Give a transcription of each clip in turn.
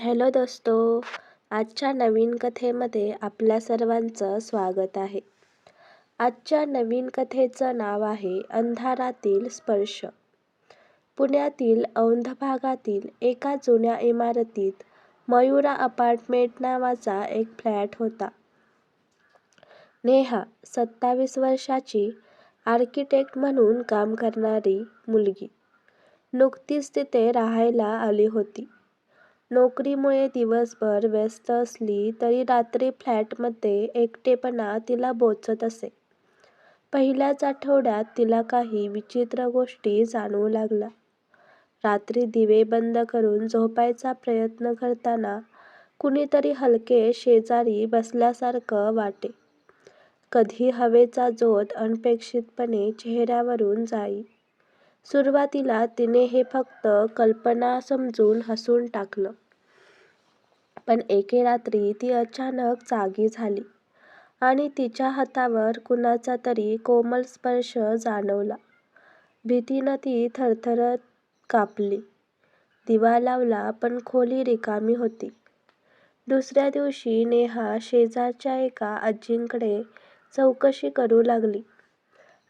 Hello दोस्तो आजच्या नवीन कथेमध्ये आपल्या सर्वांचं स्वागत आहे. आजच्या नवीन कथेचं नाव आहे अंधारातील स्पर्श. पुण्यातील औंध भागातील एका जुन्या इमारतीत मयुरा अपार्टमेंट नावाचा एक फ्लॅट होता. नेहा सत्तावीस वर्षाची आर्किटेक्ट म्हणून काम करणारी मुलगी. नुकतीच तिथे राहायला आली होती. नोकरीमुळे दिवसभर व्यस्त असली तरी रात्री फ्लॅटमध्ये एकटेपणा तिला बोचत असे. पहिल्याच आठवड्यात तिला काही विचित्र गोष्टी जाणवू लागल्या. रात्री दिवे बंद करून झोपायचा प्रयत्न करताना कुणीतरी हलके शेजारी बसल्यासारखं वाटे. कधी हवेचा जोत अनपेक्षितपणे चेहऱ्यावरून जाई. सुरुवातीला तिने हे फक्त कल्पना समजून हसून टाकलं. पण एके रात्री ती अचानक जागी झाली आणि तिच्या हातावर कुणाचा तरी कोमल स्पर्श जाणवला. भीतीनं ती थरथरत कापली. दिवा लावला पण खोली रिकामी होती. दुसऱ्या दिवशी नेहा शेजारच्या एका आजींकडे चौकशी करू लागली.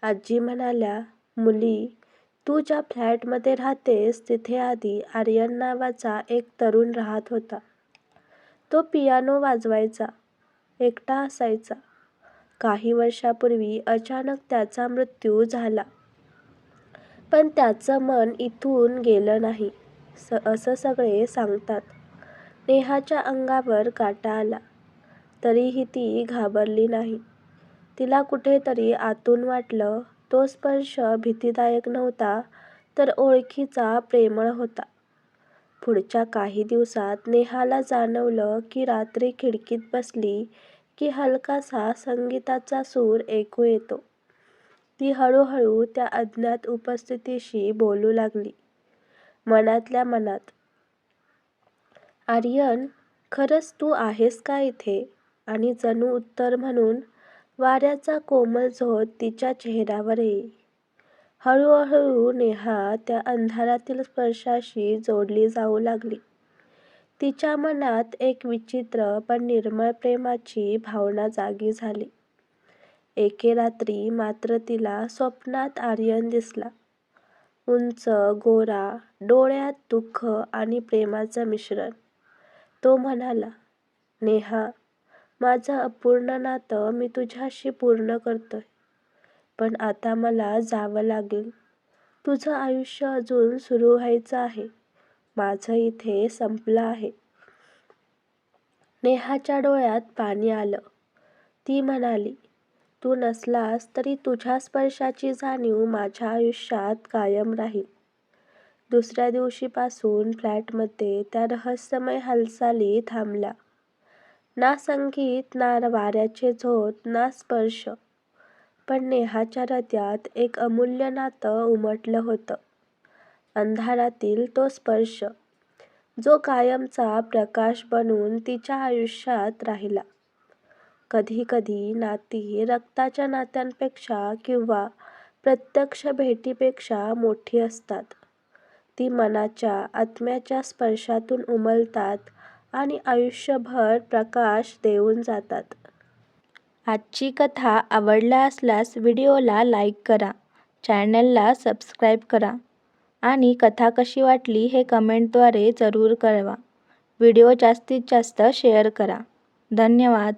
आजी म्हणाल्या, मुली, तू ज्या फ्लॅटमध्ये राहतेस तिथे आधी आर्यन नावाचा एक तरुण राहत होता. तो पियानो वाजवायचा. एकटा असायचा. काही वर्षांपूर्वी अचानक त्याचा मृत्यू झाला. पण त्याचं मन इथून गेलं नाही, असं सगळे सांगतात. नेहाच्या अंगावर काटा आला. तरीही ती घाबरली नाही. तिला कुठेतरी आतून वाटलं, तो स्पर्श भीतीदायक नव्हता तर ओळखीचा, प्रेमळ होता. पुढच्या काही दिवसांत नेहाला जाणवलं की रात्री खिडकीत बसली की हलकासा संगीताचा सूर ऐकू येतो. ती हळूहळू त्या अज्ञात उपस्थितीशी बोलू लागली. मनातल्या मनात. आर्यन, खरंच तू आहेस का इथे? आणि जणू उत्तर म्हणून वाऱ्याचा कोमल झोत तिच्या चेहऱ्यावर येई. हळूहळू नेहा त्या अंधारातील स्पर्शाशी जोडली जाऊ लागली. तिच्या मनात एक विचित्र पण निर्मळ प्रेमाची भावना जागी झाली. एके रात्री मात्र तिला स्वप्नात आर्यन दिसला. उंच, गोरा, डोळ्यात दुःख आणि प्रेमाचं मिश्रण. तो म्हणाला, नेहा, माझं अपूर्ण नातं मी तुझ्याशी पूर्ण करतोय. पण आता मला जावं लागेल. तुझं आयुष्य अजून सुरू व्हायचं आहे. माझं इथे संपलं आहे. नेहाच्या डोळ्यात पाणी आलं. ती म्हणाली, तू नसलास तरी तुझ्या स्पर्शाची जाणीव माझ्या आयुष्यात कायम राहील. दुसऱ्या दिवशीपासून फ्लॅटमध्ये त्या रहस्यमय हालचाली थांबल्या. ना संगीत, ना वाऱ्याचे झोत, ना स्पर्श. पण नेहाच्या हृदयात एक अमूल्य नातं उमटलं होतं. अंधारातील तो स्पर्श, जो कायमचा प्रकाश बनून तिच्या आयुष्यात राहिला. कधीकधी नाती रक्ताच्या नात्यांपेक्षा किंवा प्रत्यक्ष भेटीपेक्षा मोठी असतात. ती मनाच्या, आत्म्याच्या स्पर्शातून उमलतात आणि आयुष्यभर प्रकाश देऊन जातात. आजची कथा आवडला असल्यास व्हिडिओला लाईक करा, चॅनलला सबस्क्राईब करा आणि कथा कशी वाटली हे कमेंटद्वारे जरूर कळवा. व्हिडिओ जास्तीत जास्त शेअर करा. धन्यवाद.